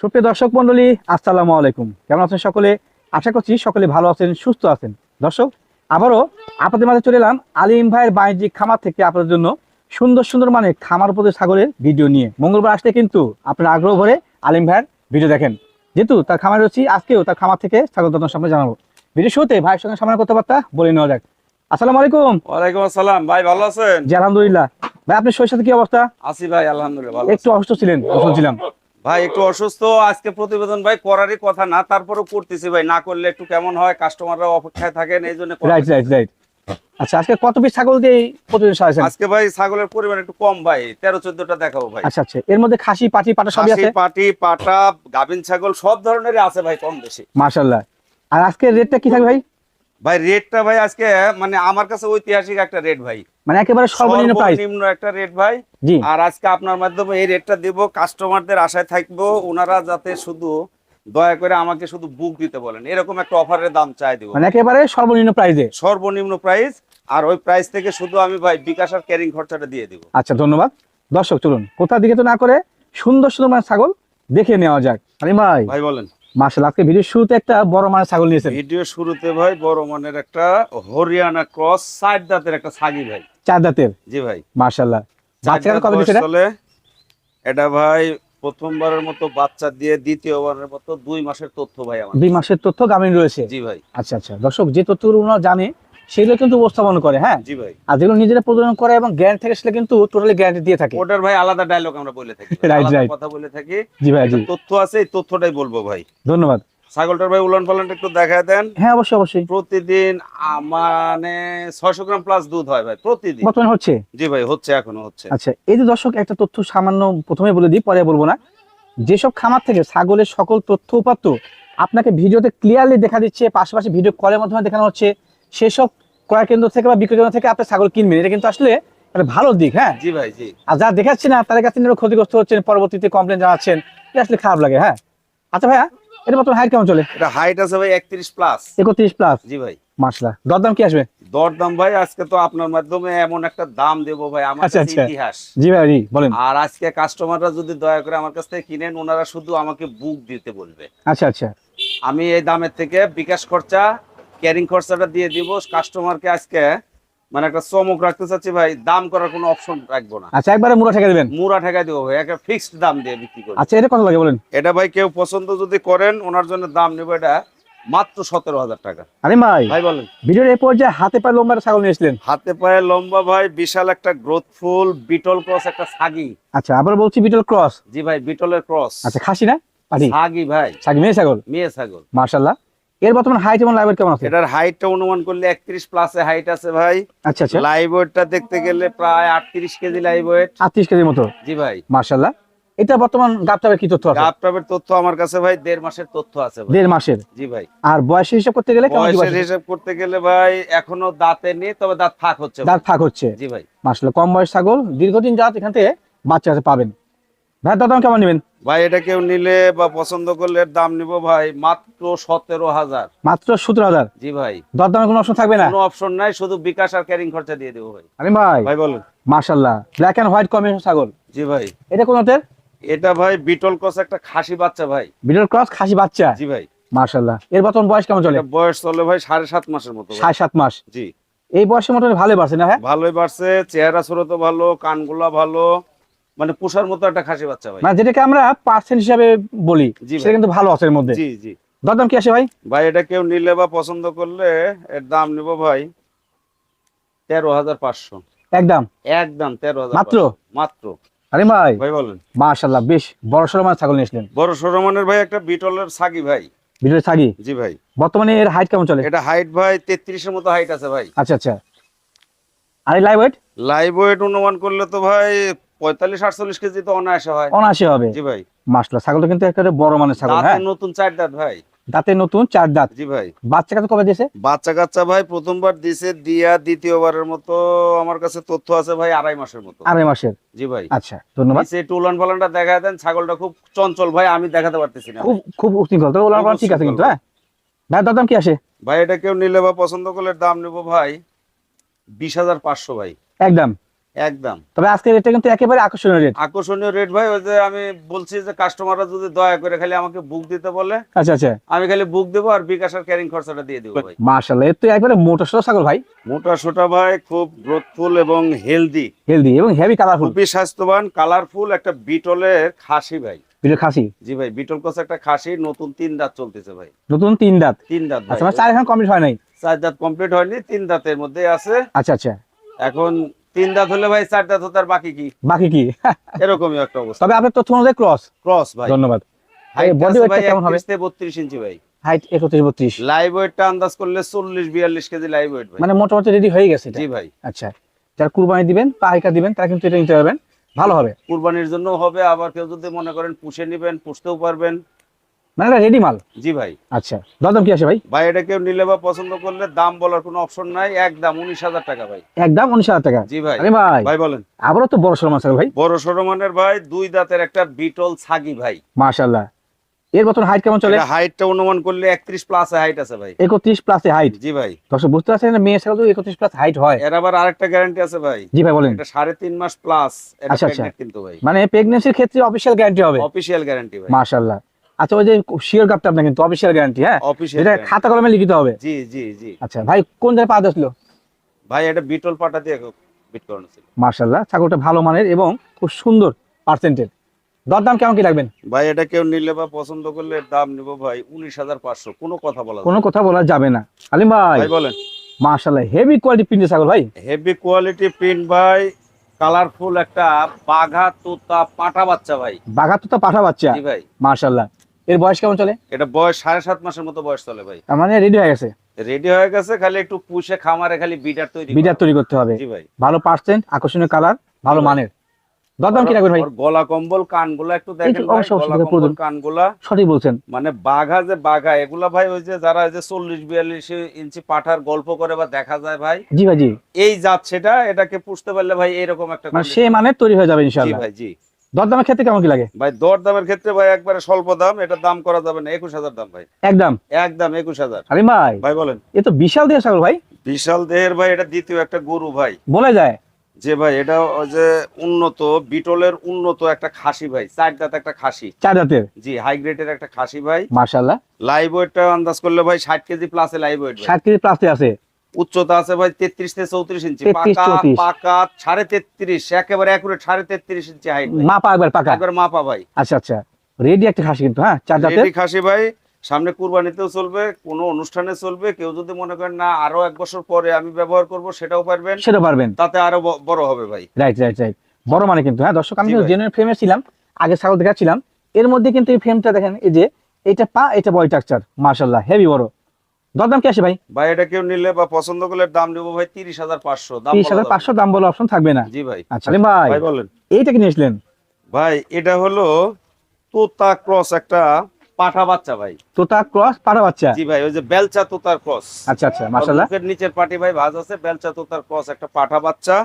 সুপ্রিয় দর্শক মন্ডলী আসসালামু আলাইকুম। কেমন আছেন সকলে? আশা করছি সকলে ভালো আছেন সুস্থ আছেন। দর্শক আবারও আপনাদের মাঝে চলে এলাম আলিম ভাইয়ের বাণিজ্যিক খামার থেকে আপনাদের জন্য সুন্দর সুন্দর মানে খামার উপদের ছাগলের ভিডিও নিয়ে। মঙ্গলবার আসলে কিন্তু আপনার আগ্রহ ভরে আলিম ভাইয়ের ভিডিও দেখেন। যেহেতু তার খামার রয়েছি আজকেও তার খামার থেকে দর্শন সামনে জানাব। ভিডিও শুরুতে ভাইয়ের সঙ্গে সামনে কথাবার্তা বলে নেওয়া যাক। আসসালামু আলাইকুম। ওয়ালাইকুম আসসালাম। ভাই ভালো আছেন? জি আলহামদুলিল্লাহ। ভাই আপনার শরীর সাথে কি অবস্থা? আছি ভাই আলহামদুলিল্লাহ ভালো একটু অসুস্থ ছিলেন শুনছিলাম ভাই একটু অসুস্থ আজকে প্রতিবেদন ভাই করারই কথা না তারপরেও করতেছি ভাই না করলে একটু কেমন হয় কাস্টমাররা অপেক্ষায় থাকেন এই জন্য রাইট রাইট রাইট আচ্ছা আজকে কত পিস ছাগল দিয়ে প্রতিদিন সাজাইছেন? আজকে ভাই ছাগলের পরিমাণ একটু কম ভাই তেরো চোদ্দটা দেখাবো ভাই। আচ্ছা আচ্ছা এর মধ্যে খাসি পাটি পাটা সবই আছে? পাটি পাটা গাভিন ছাগল সব ধরনেরই আছে ভাই কম বেশি। মাশাল্লাহ আর আজকে রেটটা কি থাকবে ভাই? ভাই রেটটা ভাই আজকে মানে আমার কাছে ঐতিহাসিক একটা রেট ভাই। মানে একেবারে সর্বনিম্ন প্রাইস সর্বনিম্ন একটা রেট ভাই। জি। আর আজকে আপনার মাধ্যমে এই রেটটা দিব। কাস্টমারদের আশায় থাকব ওনারা যাতে শুধু দয়া করে আমাকে শুধু বুক দিতে বলেন। এরকম একটা অফারের দাম চাই দিব। মানে একেবারে সর্বনিম্ন প্রাইসে সর্বনিম্ন প্রাইস আর ওই প্রাইস থেকে শুধু আমি ভাই বিকাশ আর ক্যারিং খরচাটা দিয়ে দিব। আচ্ছা ধন্যবাদ। দর্শক চলুন কোথা দিকে তো না করে সুন্দর সুন্দর মানে ছাগল দেখে নেওয়া যাক। আরে ভাই। ভাই বলেন। মাশাল্লাহ আজকে ভিডিও শুরুতে একটা বড় মানের ছাগল নিয়েছেন। ভিডিও শুরুতে ভাই বড় মানের একটা হরিয়ানা ক্রস সাইড দাঁতের একটা ছাগি ভাই। চার দাঁতের? জি ভাই। কবে এটা? ভাই প্রথমবারের মতো বাচ্চা দিয়ে দ্বিতীয়বারের মতো দুই মাসের তথ্য ভাই আমার দুই মাসের তথ্য গামিন রয়েছে? জি ভাই। আচ্ছা আচ্ছা। দর্শক যে তথ্যগুলো ওনারা জানে সেগুলো কিন্তু উপস্থাপন করে হ্যাঁ? জি ভাই। আর যেগুলো নিজেরা প্রদান করে এবং গ্যারান্টি থেকে সেটা কিন্তু টোটালি গ্যারান্টি দিয়ে থাকে। ওটার ভাই আলাদা ডায়লগ আমরা বলে থাকি। আলাদা right. কথা বলে থাকি। জি ভাই তথ্য আছে এই তথ্যটাই বলব ভাই। ধন্যবাদ। ছাগলটার ভাই উলান পালানটা একটু দেখা দেন। হ্যাঁ অবশ্যই অবশ্যই। প্রতিদিন মানে গ্রাম প্লাস দুধ হয় ভাই প্রতিদিন। বর্তমানে হচ্ছে? জি ভাই হচ্ছে এখনও হচ্ছে। আচ্ছা এই যে দর্শক একটা তথ্য সামান্য প্রথমে বলে দিই পরে বলব না। যেসব খামার থেকে ছাগলের সকল তথ্য উপাত্ত আপনাকে ভিডিওতে ক্লিয়ারলি দেখা দিচ্ছে পাশাপাশি ভিডিও কলের মাধ্যমে দেখানো হচ্ছে সেসব ক্রয় কেন্দ্র থেকে বা বিক্রয় কেন্দ্র থেকে আপনি ছাগল কিনবেন। এটা কিন্তু আসলে ভালো দিক হ্যাঁ? জি ভাই জি। আর যারা দেখাচ্ছে না তাদের কাছে ক্ষতিগ্রস্ত হচ্ছেন পরবর্তীতে কমপ্লেন জানাচ্ছেন এটা আসলে খারাপ লাগে হ্যাঁ? আচ্ছা ভাইয়া এটা বর্তমান হাইট কেমন চলে? এটা হাইট আছে ভাই একত্রিশ প্লাস একত্রিশ প্লাস জি ভাই। দরদাম কি আসবে? দরদাম ভাই আজকে তো আপনার মাধ্যমে এমন একটা দাম দেবো ভাই আমার আচ্ছা, কাছে আচ্ছা। ইতিহাস। জি ভাই বলেন। আর আজকে কাস্টমাররা যদি দয়া করে আমার কাছ থেকে কিনেন ওনারা শুধু আমাকে বুক দিতে বলবে। আচ্ছা আচ্ছা। আমি এই দামের থেকে বিকাশ খরচা ক্যারিং খরচাটা দিয়ে দিব। কাস্টমারকে আজকে মানে একটা চমক রাখতে চাচ্ছি ভাই দাম করার কোনো অপশন রাখব না। আচ্ছা একবারে মুড়া ঠেকে দেবেন? মুড়া ঠেকাই দেবো ভাই একটা ফিক্সড দাম দিয়ে বিক্রি করব আচ্ছা এটা কত লাগে বলেন? এটা ভাই কেউ পছন্দ যদি করেন ওনার জন্য দাম নেব এটা মাত্র সতেরো হাজার টাকা। আরে ভাই ভাই বলেন। ভিডিওর এই পর্যায়ে হাতে পায়ে লম্বা ছাগল নিয়েছিলেন হাতে পায়ে লম্বা ভাই বিশাল একটা গ্রোথফুল বিটল ক্রস একটা ছাগি আচ্ছা আবার বলছি বিটল ক্রস জি ভাই বিটলের ক্রস আচ্ছা খাসি না? ছাগি ভাই। ছাগি মেয়ে ছাগল? মেয়ে ছাগল। মার্শাল্লাহ এর বর্তমান হাইট এবং লাইভ কেমন আছে? এটার হাইটটা অনুমান করলে একত্রিশ প্লাসে হাইট আছে ভাই। আচ্ছা আচ্ছা। লাইভ ওয়েটটা দেখতে গেলে প্রায় আটত্রিশ কেজি লাইভ ওয়েট আটত্রিশ কেজির মতো? জি ভাই। মার্শাল্লাহ এটা বর্তমান গাপটাবে কি তথ্য আছে? গাপটাপের তথ্য আমার কাছে ভাই দেড় মাসের তথ্য আছে ভাই। দেড় মাসের? জি ভাই। আর বয়সের হিসাব করতে গেলে কেমন বয়সের বয়স? হিসাব করতে গেলে ভাই এখনও দাঁতে নেই তবে দাঁত ফাঁক হচ্ছে দাঁত ফাঁক হচ্ছে। জি ভাই। মার্শাল্লাহ কম বয়স ছাগল দীর্ঘদিন যাত এখান থেকে বাচ্চা আছে পাবেন। ভাই দাম কেমন নেবেন? ভাই এটা কেউ নিলে বা পছন্দ করলে দাম নিব ভাই মাত্র সতেরো হাজার। মাত্র সতেরো হাজার? জি ভাই। দরদামের কোনো অপশন থাকবে না? কোনো অপশন নাই শুধু বিকাশ আর ক্যারিং খরচা দিয়ে দেবো ভাই। আরে ভাই ভাই বলুন। মার্শাল্লাহ ব্ল্যাক অ্যান্ড হোয়াইট কম্বিনেশন ছাগল। জি ভাই। এটা কোন জাতের? এটা ভাই বিটল ক্রস একটা খাসি বাচ্চা ভাই। বিটল ক্রস খাসি বাচ্চা? জি ভাই। মার্শাল্লাহ এর বর্তমান বয়স কেমন চলে? বয়স চলে ভাই সাড়ে সাত মাসের মতো সাড়ে সাত মাস। জি। এই বয়সের মোটামুটি ভালোই বাড়ছে না হ্যাঁ? ভালোই বাড়ছে চেহারা স্রোত ভালো কানগুলা ভালো। মানে পোষার মতো একটা খাসি বাচ্চা ভাই। মানে যেটাকে আমরা পার্সেন্ট হিসাবে বলি সেটা কিন্তু ভালো আছে এর মধ্যে। জি জি। দরদাম কি আসে ভাই? ভাই এটা কেউ নিলে বা পছন্দ করলে এর দাম নিব ভাই তেরো হাজার পাঁচশো। একদম? একদম তেরো হাজার মাত্র? মাত্র। আরে ভাই। ভাই বলেন। মার্শাল্লাহ বেশ। বড় সড়ো মানে ছাগল নিয়েছিলেন বড় সরমানের ভাই একটা বিটলের সাগি ভাই। ভিডিও ছাগি? জি ভাই। বর্তমানে এর হাইট কেমন চলে? এটা হাইট ভাই তেত্রিশের মতো হাইট আছে ভাই। আচ্ছা আচ্ছা। আর লাইভ ওয়েট লাইভ ওয়েট অনুমান করলে তো ভাই কেজি তো অনায়াসে হয়। অনাশি হবে। জি ভাই। ছাগলটা কিন্তু একেবারে বড় মানের ছাগল হ্যাঁ? নতুন চার দাঁত ভাই। দাঁতে নতুন চার দাঁত। জি ভাই। বাচ্চা কাছে কবে দিয়েছে? বাচ্চা কাচ্চা ভাই প্রথমবার দিছে দিয়া দ্বিতীয়বারের মতো আমার কাছে তথ্য আছে ভাই আড়াই মাসের মতো। আড়াই মাসের? জি ভাই। আচ্ছা ধন্যবাদ। নিচে একটু পালানটা দেখা দেন ছাগলটা খুব চঞ্চল ভাই আমি দেখাতে পারতেছি না। খুব খুব উশৃঙ্খল ঠিক আছে কিন্তু হ্যাঁ? ভাই কি আসে? ভাই এটা কেউ নিলে বা পছন্দ করলে দাম নেব ভাই বিশ হাজার পাঁচশো ভাই। একদম। একদম। তবে আজকে রেটটা কিন্তু একেবারে আকর্ষণীয় রেট আকর্ষণীয় রেট ভাই ওই যে আমি বলছি যে কাস্টমাররা যদি দয়া করে খালি আমাকে বুক দিতে বলে আচ্ছা আচ্ছা। আমি খালি বুক দেবো আর বিকাশ আর ক্যারিং খরচাটা দিয়ে দেবো ভাই। মার্শাল্লাহ এর তো একবারে মোটা সোটা ছাগল ভাই। মোটা সোটা ভাই খুব গ্রোথফুল এবং হেলদি হেলদি এবং হেভি কালারফুল খুবই স্বাস্থ্যবান কালারফুল একটা বিটলের খাসি ভাই। বিটের খাসি? জি ভাই বিটল কোচ একটা খাসি নতুন তিন দাঁত চলতেছে ভাই। নতুন তিন দাঁত? তিন দাঁত আচ্ছা আমার চার এখন কমপ্লিট হয় নাই? চার দাঁত কমপ্লিট হয়নি তিন দাঁতের মধ্যে আছে। আচ্ছা আচ্ছা। এখন তিন দাঁত হলে ভাই চার দাঁত হতে বাকি কি? বাকি কি? এরকমই একটা অবস্থা। তবে আপনার তথ্য অনুযায়ী ক্রস ক্রস ভাই। ধন্যবাদ। হাইট body টা কেমন হবে? 32 ইঞ্চি ভাই। হাইট একত্রিশ বত্রিশ। লাইভ ওয়েটটা আন্দাজ করলে 40 42 কেজি লাইভ ওয়েট ভাই। মানে মোটামুটি রেডি হয়ে গেছে এটা। জি ভাই। আচ্ছা। যারা কুরবানি দিবেন পাইকা দিবেন তারা কিন্তু এটা নিতে পারবেন। ভালো হবে। কুরবানির জন্য হবে আবার কেউ যদি মনে করেন পুষে নেবেন পুষতেও পারবেন। এটা রেডি মাল? জি ভাই। আচ্ছা দরদাম কি আছে ভাই? ভাই এটা কেউ নিলে বা পছন্দ করলে দাম বলার কোনো অপশন নাই একদম উনিশ হাজার টাকা ভাই। একদম উনিশ হাজার টাকা? জি ভাই। আরে ভাই ভাই বলেন। আবারও তো বড় সরো ভাই। বড় সড়ো ভাই দুই দাঁতের একটা বিটল ছাগি ভাই। মাশাল্লাহ এর বর্তমান হাইট কেমন চলে? হাইটটা অনুমান করলে একত্রিশ প্লাস হাইট আছে ভাই। একত্রিশ প্লাসে হাইট জি ভাই। দর্শক বুঝতে পারছেন না, মেয়ে ছাগল তো একত্রিশ প্লাস হাইট হয়? এর আবার আরেকটা গ্যারান্টি আছে ভাই। জি ভাই বলেন। এটা সাড়ে তিন মাস প্লাস এটা আচ্ছা, আচ্ছা। কিন্তু ভাই। মানে প্রেগনেন্সির ক্ষেত্রে গ্যারান্টি হবে? গ্যারান্টি ভাই। আচ্ছা ওই যে শিওর কাপটা আপনার কিন্তু অফিসিয়াল গ্যারান্টি হ্যাঁ? এটা খাতা কলমে লিখিত হবে? জি জি জি। আচ্ছা ভাই কোন জায়গায় পা দিয়েছিল ভাই এটা বিটল পাটা দিয়ে বিট করানো ছিল। মার্শাল্লাহ ছাগলটা ভালো মানের এবং খুব সুন্দর পার্সেন্টের দরদাম কেমন কি রাখবেন? ভাই এটা কেউ নিলে বা পছন্দ করলে দাম নিব ভাই উনিশ হাজার পাঁচশো। কোনো কথা বলা কোনো কথা বলা যাবে না। আলিম ভাই। ভাই বলেন। মার্শাল্লাহ হেভি কোয়ালিটি প্রিন্টের ছাগল ভাই। হেভি কোয়ালিটি প্রিন্ট ভাই। কালারফুল একটা বাঘা তোতা পাটা বাচ্চা ভাই। বাঘাত তো পাঠা বাচ্চা। জি ভাই। মার্শাল্লাহ। এর বয়স কেমন চলে? এটা বয়স সাড়ে সাত মাসের মতো বয়স চলে ভাই। মানে রেডি হয়ে গেছে? রেডি হয়ে গেছে খালি একটু পুষে খামারে খালি বিটার তৈরি বিটার তৈরি করতে হবে। জি ভাই। ভালো পার্সেন্ট আকর্ষণীয় কালার ভালো মানের। দরদাম কি রাখবেন ভাই? গলা কম্বল কানগুলা একটু দেখেন একটু ভাই অবশ্যই, গলা কম্বল কানগুলা। সঠিক বলছেন। মানে বাঘা যে বাঘা এগুলা ভাই ওই যে যারা যে চল্লিশ বিয়াল্লিশ ইঞ্চি পাঠার গল্প করে বা দেখা যায় ভাই জি ভাই জি। এই জাত সেটা এটাকে পুষতে পারলে ভাই এরকম একটা মানে সে মানের তৈরি হয়ে যাবে জি ভাই জি। দরদামের ক্ষেত্রে কেমন কি লাগে? ভাই দর দামের ক্ষেত্রে ভাই একবারে স্বল্প দাম এটা দাম করা যাবে না একুশ হাজার দাম ভাই। একদম? একদম একুশ হাজার। আলিম ভাই। ভাই বলেন। এ তো বিশাল দিয়ে ছাগল ভাই। বিশাল দেহের ভাই এটা দ্বিতীয় একটা গরু ভাই। বলে যায়। যে ভাই এটা ওই যে উন্নত বিটলের উন্নত একটা খাসি ভাই চার দাঁত একটা খাসি। চার জাতের জি হাই গ্রেডের একটা খাসি ভাই। মার্শাল্লাহ লাইভ ওয়েটটা আন্দাজ করলে ভাই ষাট কেজি প্লাসে লাইভ ওয়েট ষাট কেজি প্লাসে আছে। উচ্চতা আছে ভাই তেত্রিশ থেকে চৌত্রিশ ইঞ্চি। পাকা পাকা সাড়ে তেত্রিশ একেবারে একুরেট সাড়ে তেত্রিশ ইঞ্চি হাইট মাপা একবার পাকা? একবার মাপা ভাই। আচ্ছা আচ্ছা। রেডি একটা খাসি কিন্তু হ্যাঁ? চার জাতের? খাসি ভাই। সামনে কুরবানিতেও চলবে কোনো অনুষ্ঠানে চলবে। কেউ যদি মনে করেন না আরও এক বছর পরে আমি ব্যবহার করব সেটাও পারবেন। সেটা পারবেন। তাতে আরও বড় হবে ভাই। রাইট রাইট রাইট বড় মানে কিন্তু হ্যাঁ? দর্শক আমি জেনুইন ফ্রেমে ছিলাম আগে ছাগল দেখাচ্ছিলাম। এর মধ্যে কিন্তু এই ফ্রেমটা দেখেন এই যে এটা পা এটা বডি স্ট্রাকচার মার্শাল্লাহ হেভি বড়। দরদাম কি আসে ভাই? ভাই এটা কেউ নিলে বা পছন্দ করলে দাম নেব ভাই তিরিশ হাজার পাঁচশো। দাম তিরিশ বলা হাজার যাবে পাঁচশো দাম বলে অপশন থাকবে না। জি ভাই। আচ্ছা ভাই বলেন। এইটা কি নিয়েছিলেন? ভাই এটা হলো তোতা ক্রস একটা পাঠা বাচ্চা ভাই। তোতা ক্রস পাড়া বাচ্চা? জি ভাই ওই যে বেলচা তোতার ক্রস। আচ্ছা আচ্ছা মার্শাল্লাহ মুখের নিচের পাটি ভাই ভাজ আছে বেলচা তোতার ক্রস একটা পাঠা বাচ্চা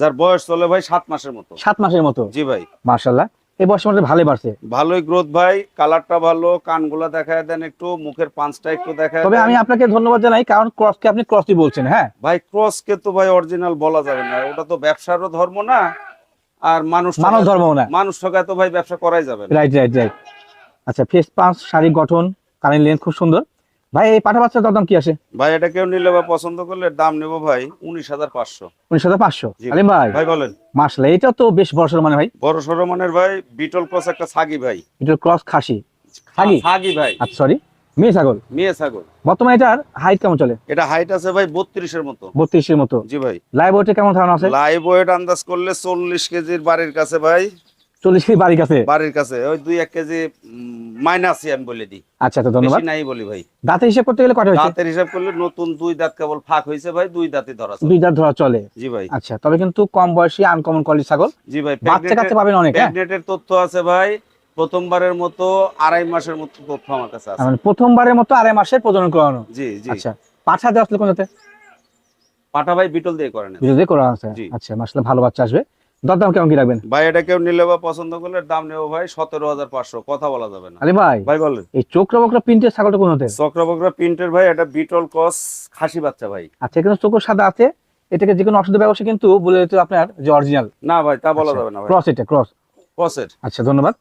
যার বয়স চলে ভাই সাত মাসের মতো। সাত মাসের মতো? জি ভাই। মার্শাল্লাহ এই বয়সের মধ্যে ভালোই বাড়ছে। ভালোই গ্রোথ ভাই কালারটা ভালো কানগুলা দেখায় দেন একটু মুখের পাঁচটা একটু দেখায় তবে আমি আপনাকে ধন্যবাদ জানাই কারণ ক্রসকে আপনি ক্রসই বলছেন হ্যাঁ? ভাই ক্রস কে তো ভাই অরিজিনাল বলা যাবে না ওটা তো ব্যবসারও ধর্ম না আর মানুষ ধর্ম না। মানুষ ঠকায় তো ভাই ব্যবসা করাই যাবে রাইট রাইট রাইট আচ্ছা ফেস পাঁচ শারীরিক গঠন কানের লেন্থ খুব সুন্দর। ভাই এই পাঠা বাচ্চার দরদাম কি আসে ভাই এটা কেউ নিলে বা পছন্দ করলে দাম নেব ভাই উনিশ হাজার পাঁচশো। উনিশ হাজার পাঁচশো? জি। ভাই ভাই বলেন। মার্শাল্লাহ এটা তো বেশ বড় সড়ো মানে ভাই। বড় সড়ো মানের ভাই বিটল ক্রস একটা ছাগি ভাই। ক্রস খাসি। ছাগি? ছাগি ভাই। আচ্ছা সরি মেয়ে ছাগল? মেয়ে ছাগল। বর্তমানে এটার হাইট কেমন চলে? এটা হাইট আছে ভাই বত্রিশের মতো। বত্রিশের মতো। জি ভাই। লাইভ ওয়েটে কেমন ধারণা আছে? লাইভ ওয়েট আন্দাজ করলে চল্লিশ কেজির বাড়ির কাছে ভাই চল্লিশ কেজি বাড়ির কাছে? বাড়ির কাছে ওই দুই এক কেজি আমি বলে দিই। আচ্ছা ধন্যবাদ। নাই বলি ভাই। দাঁতের হিসাব করতে গেলে কটা হয়েছে? দাঁতের হিসাব করলে নতুন দুই দাঁত কেবল ফাঁক হয়েছে ভাই দুই ধরা দুই দাঁত ধরা চলে? জি ভাই। আচ্ছা তবে কিন্তু কম বয়সী আনকমন কোয়ালিটি ছাগল। জি ভাই বাচ্চা কাচ্চা পাবেন অনেক হ্যাঁ? প্রেগনেটের তথ্য আছে ভাই প্রথমবারের মতো আড়াই মাসের মতো তথ্য আমার কাছে আছে। মানে প্রথমবারের মতো আড়াই মাসের প্রজনন করানো। জি জি। আচ্ছা পাঠা দেওয়া আসলে পাটা ভাই বিটল দিয়ে করেন বিরোধী করানো আছে। আচ্ছা মাসলে ভালো বাচ্চা আসবে। দরদাম কেমন কি রাখবেন? ভাই এটা কেউ নিলে বা পছন্দ করলে দাম নেব ভাই সতেরো হাজার পাঁচশো কথা বলা যাবে না। আরে ভাই ভাই বলেন। এই চোখরা বকরা প্রিন্টের ছাগলটা কোন হতে চক্রবক্রা প্রিন্টের ভাই এটা বিটল কস খাসি বাচ্চা ভাই। আচ্ছা এখানে চোখ সাদা আছে এটাকে যে কোনো ব্যবসা কিন্তু বলে দিতে আপনার যে অরিজিনাল না ভাই তা বলা যাবে না ক্রস এটা ক্রস ক্রসের আচ্ছা ধন্যবাদ।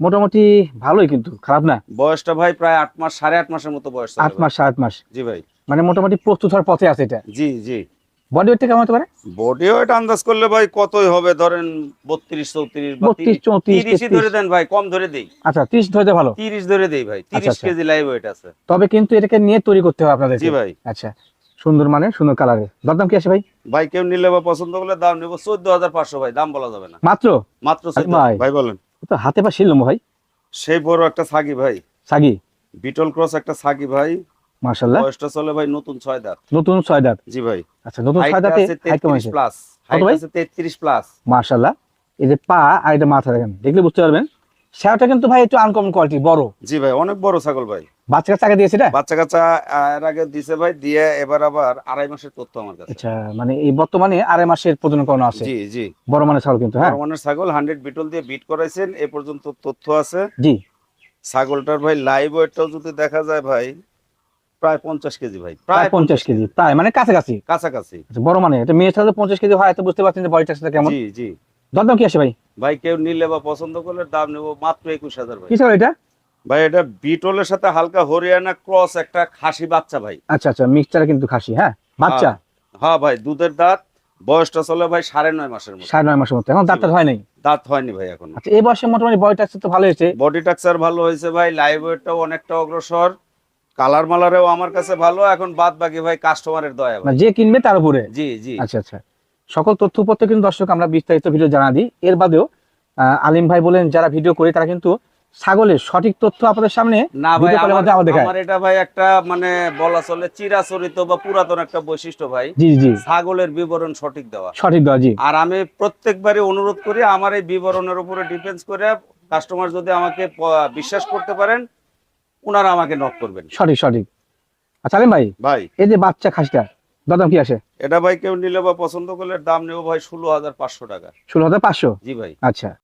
মোটামুটি ভালোই কিন্তু খারাপ না? বয়সটা ভাই প্রায় আট মাস সাড়ে আট মাসের মতো বয়স আট। মাস সাত মাস। জি ভাই। মানে মোটামুটি প্রস্তুত হওয়ার পথে আছে এটা। জি জি। বডি ওয়েটটা কেমন হতে পারে? বডি ওয়েট আন্দাজ করলে ভাই কতই হবে? ধরেন বত্রিশ চৌত্রিশ বা বত্রিশ চৌত্রিশ তিরিশই ধরে দেন ভাই কম ধরে দেই। আচ্ছা ত্রিশ ধরতে ভালো। তিরিশ ধরে দেই ভাই তিরিশ আচ্ছা। কেজি লাইভ ওয়েট আছে। তবে কিন্তু এটাকে নিয়ে তৈরি করতে হবে আপনাদের জি ভাই। আচ্ছা সুন্দর মানে সুন্দর কালারে দরদাম কি আছে ভাই? ভাই কেউ নিলে বা পছন্দ করলে দাম নেব চোদ্দ হাজার পাঁচশো ভাই দাম বলা যাবে না। মাত্র? মাত্র। ভাই। বলেন। তো হাতে পা শিলম ভাই। সেই বড় একটা সাগি ভাই। সাগি বিটল ক্রস একটা সাগি ভাই। মার্শাল্লাহ বয়সটা চলে ভাই নতুন ছয় দাঁত। নতুন ছয় দাঁত। জি ভাই। আচ্ছা নতুন ছয় দাঁতে হাইট কেমন তেত্রিশ আছে প্লাস কত হাইট ভাই? আছে তেত্রিশ প্লাস মার্শাল্লাহ এই যে পা আর এটা মাথা দেখেন দেখলে বুঝতে পারবেন। সেটা কিন্তু ভাই একটু আনকমন কোয়ালিটি বড়। জি ভাই অনেক বড় ছাগল ভাই। বাচ্চা কাচ্চা আগে দিয়েছে এটা? বাচ্চা কাচ্চা এর আগে দিছে ভাই দিয়ে এবার আবার আড়াই মাসের তথ্য আমার কাছে। আচ্ছা মানে এই বর্তমানে আড়াই মাসের প্রজনন করানো আছে। জি জি। বড় মানে ছাগল কিন্তু হ্যাঁ? ছাগল হান্ড্রেড বিটল দিয়ে বিট করাইছেন এ পর্যন্ত তথ্য আছে। জি। ছাগলটার ভাই লাইভ ওয়েটটাও যদি দেখা যায় ভাই প্রায় পঞ্চাশ কেজি ভাই। প্রায় পঞ্চাশ কেজি। প্রায় মানে কাছাকাছি? কাছাকাছি। আচ্ছা, বড় মানে এটা মেয়ে ছাগল পঞ্চাশ কেজি হয় তো বুঝতে পারছেন যে টাক্সটা কেমন? জি জি। দরদাম কি ভাই? ভাই কেউ নিলে বা পছন্দ করলে দাম নেব মাত্র একুশ হাজার ভাই। এটা? ভাই এটা বিটলের সাথে হালকা হরিয়ানা ক্রস একটা খাসি বাচ্চা ভাই। আচ্ছা আচ্ছা মিক্সচারে কিন্তু খাসি হ্যাঁ? বাচ্চা? হ্যাঁ ভাই দুধের দাঁত। বয়সটা চলে ভাই সাড়ে নয় মাসের মতো। সাড়ে নয় মাসের মতো। এখন দাঁতটা হয় নাই? দাঁত হয়নি ভাই এখন। আচ্ছা এই বয়সে মোটামুটি বডি টাক্স তো ভালো হয়েছে। বডি টাক্সার ভালো হয়েছে ভাই লাইভ ওয়েটটাও অনেকটা অগ্রসর। কালার মালারেও আমার কাছে ভালো এখন বাদ বাকি ভাই কাস্টমারের দয়া ভাই। যে কিনবে তার উপরে? জি জি। আচ্ছা আচ্ছা। সকল তথ্য উপর কিন্তু দর্শক আমরা বিস্তারিত ভিডিও জানা দিই। এর বাদেও আলিম ভাই বলেন যারা ভিডিও করে তারা কিন্তু ছাগলের সঠিক তথ্য আপনাদের সামনে না ভাই আমার এটা ভাই একটা মানে বলা চলে চিরাচরিত বা পুরাতন একটা বৈশিষ্ট্য ভাই। জি জি। ছাগলের বিবরণ সঠিক দেওয়া। সঠিক দেওয়া জি। আর আমি প্রত্যেকবারই অনুরোধ করি আমার এই বিবরণের উপরে ডিপেন্ডস করে কাস্টমার যদি আমাকে বিশ্বাস করতে পারেন ওনারা আমাকে নক করবেন। সঠিক সঠিক। আচ্ছা আলিম ভাই ভাই। এই যে বাচ্চা খাসিটা দাদাম কি আসে? এটা ভাই কেউ নিলে বা পছন্দ করলে দাম নেব ভাই ষোলো হাজার পাঁচশো টাকা। ষোলো হাজার পাঁচশো? জি ভাই। আচ্ছা।